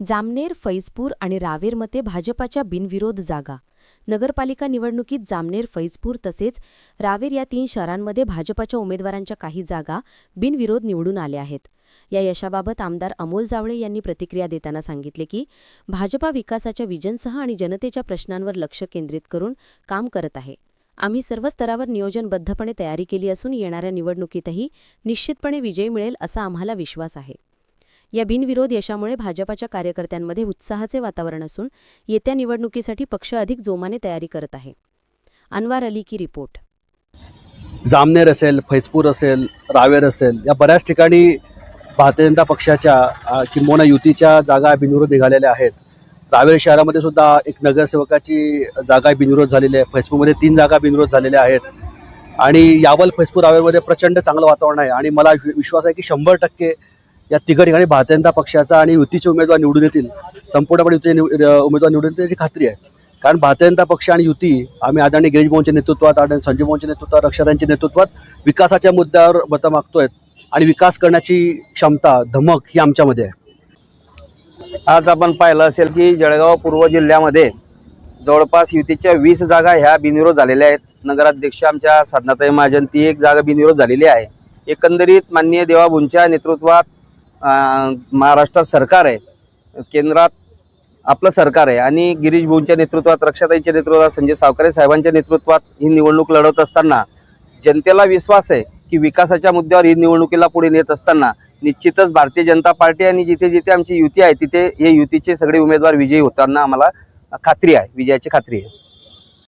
जामनेर फैजपूर आणि रावेरमध्ये भाजपाच्या बिनविरोध जागा. नगरपालिका निवडणुकीत जामनेर फैजपूर तसेच रावेर या तीन शहरांमध्ये भाजपाच्या उमेदवारांच्या काही जागा बिनविरोध निवडून आल्या आहेत. या यशाबाबत आमदार अमोल जावळे यांनी प्रतिक्रिया देताना सांगितले की भाजपा विकासाच्या विजनसह आणि जनतेच्या प्रश्नांवर लक्ष केंद्रित करून काम करत आहे. आम्ही सर्व स्तरावर नियोजनबद्धपणे तयारी केली असून येणाऱ्या निवडणुकीतही निश्चितपणे विजय मिळेल असा आम्हाला विश्वास आहे. या बिनविरोध यशामुळे भाजपाच्या कार्यकर्त्यांमध्ये उत्साहाचे वातावरण असून येत्या निवडणुकीसाठी पक्ष अधिक जोमाने तयारी करत आहे. अनवार अली की रिपोर्ट. जामनेर असेल फैजपूर असेल रावेर असेल या बऱ्याच ठिकाणी भारतीय जनता पक्षाच्या अ, किंबहुना युतीच्या जागा बिनविरोध निघालेल्या आहेत. रावेर शहरामध्ये सुद्धा एक नगरसेवकाची जागा बिनविरोध झालेली आहे. फैजपूरमध्ये तीन जागा बिनविरोध झालेल्या आहेत. आणि यावल फैजपूर रावेरमध्ये प्रचंड चांगलं वातावरण आहे. आणि मला विश्वास आहे की शंभर टक्के या तिघं ठिकाणी भारतीय जनता पक्षाचा आणि युतीचे उमेदवार निवडून येतील. संपूर्णपणे युतीचे निव- उमेदवार निवडून येतील याची खात्री आहे. कारण भारतीय जनता पक्ष आणि युती आम्ही आदरणीय गिरीश भाऊंच्या नेतृत्वात आदरणीय संजय भाऊंच्या नेतृत्वात रक्षातांच्या नेतृत्वात विकासाच्या मुद्द्यावर मतं मागतोय आणि विकास करण्याची क्षमता धमक ही आमच्यामध्ये आहे. आज आपण पाहिलं असेल की जळगाव पूर्व जिल्ह्यामध्ये जवळपास युतीच्या वीस जागा ह्या बिनविरोध झालेल्या आहेत. नगराध्यक्ष आमच्या साधनाताई महाजन ती एक जागा बिनविरोध झालेली आहे. एकंदरीत माननीय देवाभूंच्या नेतृत्वात महाराष्ट्रात सरकार आहे. केंद्रात आपलं सरकार आहे. आणि गिरीश भाऊंच्या नेतृत्वात रक्षाताईंच्या नेतृत्वात संजय सावकारे साहेबांच्या नेतृत्वात ही निवडणूक लढवत असताना जनतेला विश्वास आहे की विकासाच्या मुद्द्यावर ही निवडणुकीला पुढे नेत असताना निश्चितच भारतीय जनता पार्टी आणि जिथे जिथे आमची युती आहे तिथे हे युतीचे सगळे उमेदवार विजयी होताना आम्हाला खात्री आहे. विजयाची खात्री आहे.